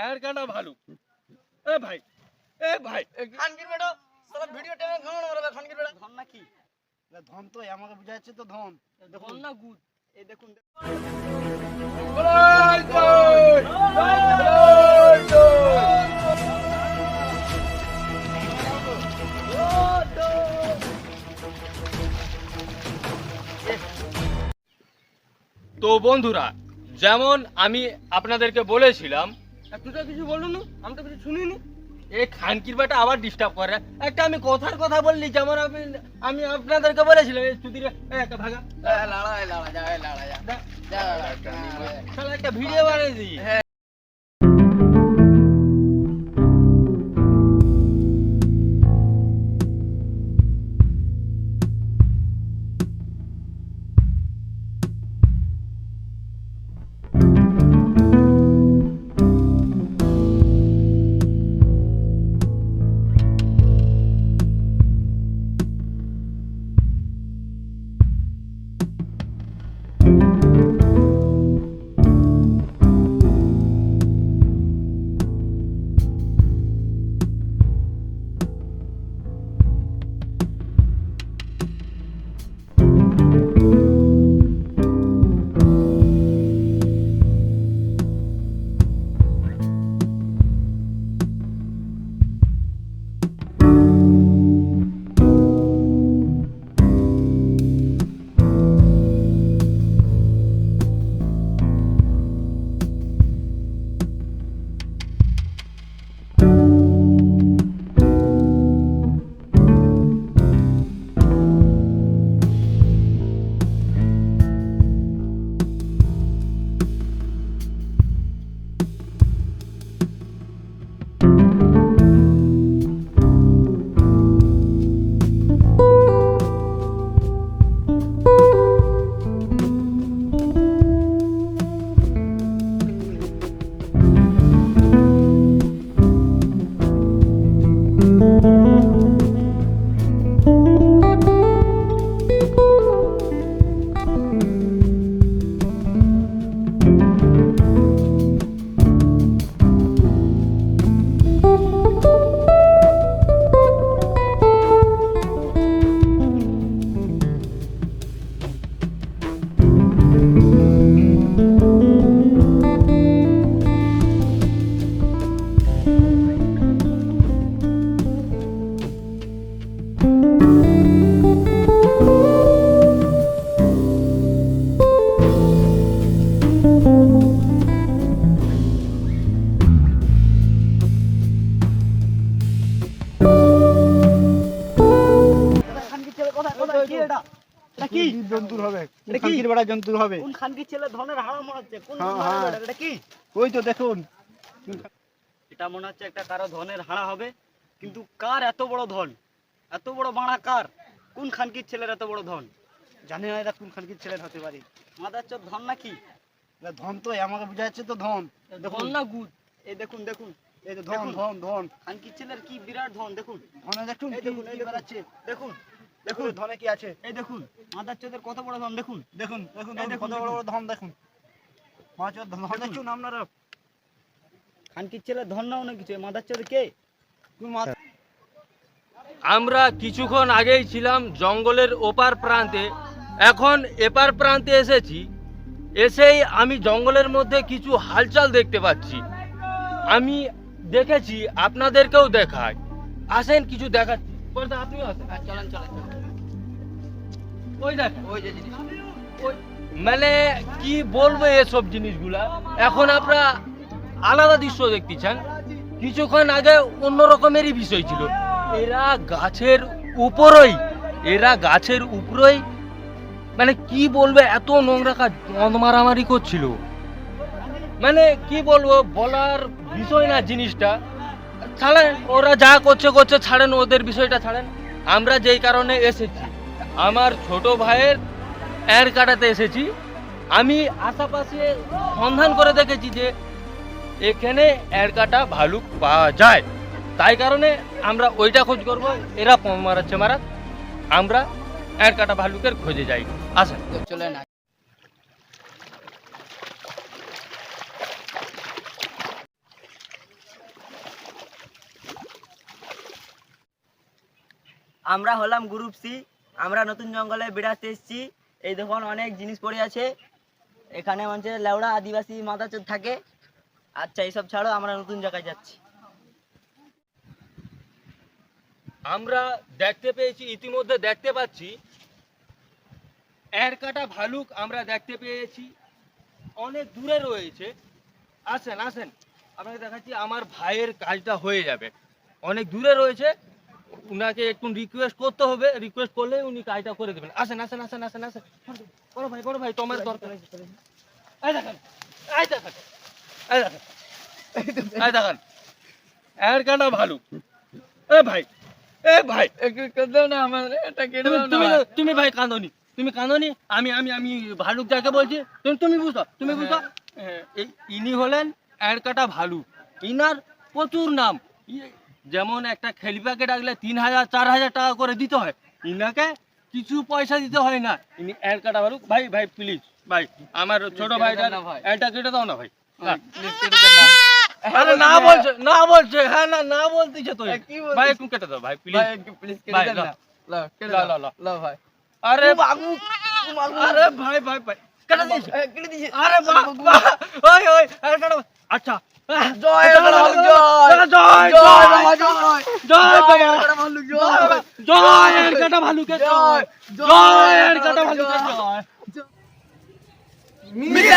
এর কাটা ভালো এ ভাই এ ভাই। খানকির বেটা সারা ভিডিও টেনে ঘন মারবে খানকির বেটা। ধন নাকি? ধন তো আমাকে বুঝাচ্ছে তো ধন। ধন না গুদ এই দেখুন তো বন্ধুরা যেমন আমি আপনাদেরকে বলেছিলাম তুই কিছু বলুন আমি তো কিছু শুনিনি। এ খানকির বেটা আবার ডিস্টার্ব করে। একটা আমি কথার কথা বললি যেমন আমি আমি আপনাদেরকে বলেছিলাম এই চুদিরে একটা ভাগা। লড়াই লড়া যায় লড়া যা দা- যা। একটা ভিডিও বানিয়ে দিই জন্তুর হবে। খানকির বেটা জন্তুর হবে? কোন খানকির ছেলে ধনের হাড় মারাচ্ছে কোন হ্যাঁ, হ্যাঁ। এটা কি? ওই তো দেখুন। এটা মনে হচ্ছে একটা কারও ধনের হাড়া হবে। কিন্তু কার এত বড় ধন? এত বড় বাড়া কার? কোন খানকির ছেলের এত বড় ধন? জানি না এটা কোন খানকির ছেলের হতে পারে। মাদার চোর ধন নাকি ধন তো আমাকে বুঝাচ্ছে তো ধন। ধন না গুদ এই দেখুন দেখুন। এই তো ধন ধন ধন। খানকির ছেলের কি বিরাট ধন? দেখুন। ধনে দেখুন দেখুন এই দেখুন। দেখুন। দেখুন। ধনে কি আছে? এই দেখুন মাদার চোদের কত বড় ধন দেখুন। দেখুন দেখুন এই দেখুন দেখুন, কত বড় বড় ধন দেখুন। মাছ ধন দেখুন। আপনারা। খানকির ছেলের ধন নাও না কিছু মাদার চোদ কে? আমরা কিছুক্ষণ আগেই ছিলাম জঙ্গলের ওপার প্রান্তে। এখন এপার প্রান্তে এসেছি। এসেই আমি জঙ্গলের মধ্যে কিছু হালচাল দেখতে পাচ্ছি। আমি দেখেছি আপনাদেরকেও দেখায়। আসেন কিছু দেখাচ্ছি। বলতে আপনিও আসেন চলেন চলেন ওই দেখেন ওই যে জিনিস। ওই মানে কি বলব এসব জিনিসগুলা? এখন আপনারা আলাদা দৃশ্য দেখতেছেন। কিছুক্ষণ আগে অন্য রকমেরই বিষয় ছিল। এরা গাছের উপরই এরা গাছের উপরই মানে কি বলবে এত নোংরা কাজ মারামারি করছিল। মানে কি বলব বলার বিষয় না জিনিসটা। ছাড়েন, ওরা যা করছে করছে, ছাড়েন, ওদের বিষয়টা ছাড়েন। আমরা যেই কারণে এসেছি, আমার ছোট ভাইয়ের এর কাটাতে এসেছি। আমি আশেপাশে সন্ধান করে দেখেছি যে এখানে এর কাটা ভালুক পাওয়া যায়। তাই কারণে আমরা ওইটা খোঁজ করব। এরা পম মারাচ্ছে মারা আমরা এর কাটা ভালুকের খোঁজে যাই। আসেন। চলে না আমরা হলাম গ্রুপ সি আমরা নতুন জঙ্গলে বেড়াতে এসেছি। এই দেখুন, অনেক জিনিস পড়ে আছে। এখানে মানে লেওড়া, আদিবাসী মাদাচোদ থাকে। আচ্ছা এইসব ছাড়ো, আমরা নতুন জায়গায় যাচ্ছি। আমরা দেখতে পেয়েছি, ইতিমধ্যে দেখতে পাচ্ছি এর কাটা ভালুক আমরা দেখতে পেয়েছি। অনেক দূরে রয়েছে। আসেন আসেন, আপনাকে দেখাচ্ছি, আমার ভাইয়ের কাজটা হয়ে যাবে। অনেক দূরে রয়েছে উনাকে একটু রিকোয়েস্ট করতে হবে রিকোয়েস্ট করলে উনি কাজটা করে দেবেন। আসেন আসেন আসেন আসেন আসেন। বড় ভাই বড় ভাই তোমার দরকার। এই দেখেন এই দেখেন এই দেখেন এই দেখেন এর কাটা ভালুক এ ভাই এ ভাই একটু দাও না আমার এটা তুমি তুমি তুমি ভাই কাঁদনি তুমি কাঁদনি? আমি আমি আমি ভালুক যাকে বলছি। তুমি তুমি বুঝো তুমি বুঝো? হ্যাঁ। ইনি হলেন এড়কাটা ভালুক। ইনার প্রচুর নাম। যেমন একটা খেলিপাকে ডাকলে তিন হাজার চার হাজার টাকা করে দিতে হয় ইনাকে কিছু পয়সা দিতে হয় না। ইনি এড়কাটা ভালুক ভাই ভাই প্লিজ ভাই আমার ছোট ভাইটা। এটা কেটে দাও না ভাই। আরে না বলছে না বলছে হ্যাঁ না না বলতেছে তো। ভাই একটু কেটে দাও ভাই প্লিজ প্লিজ ভাই, দাও। লাও দাও, দাও, দাও। লাও ভাই। আরে আরে ভাই ভাই ভাই কেটে দিয়েছে। কেটে দিয়েছি। আরে বাহ বাহ ওই ওই আরে আচ্ছা জয় জয় জয়। জয় জয় বাবা। জয়। জয় বাবা। এরকাটা ভাল্লুক, জয় বাবা। জয় এর কাটা ভালুকে জয়। জয় এর কাটা ভালুকে জয়। মিলে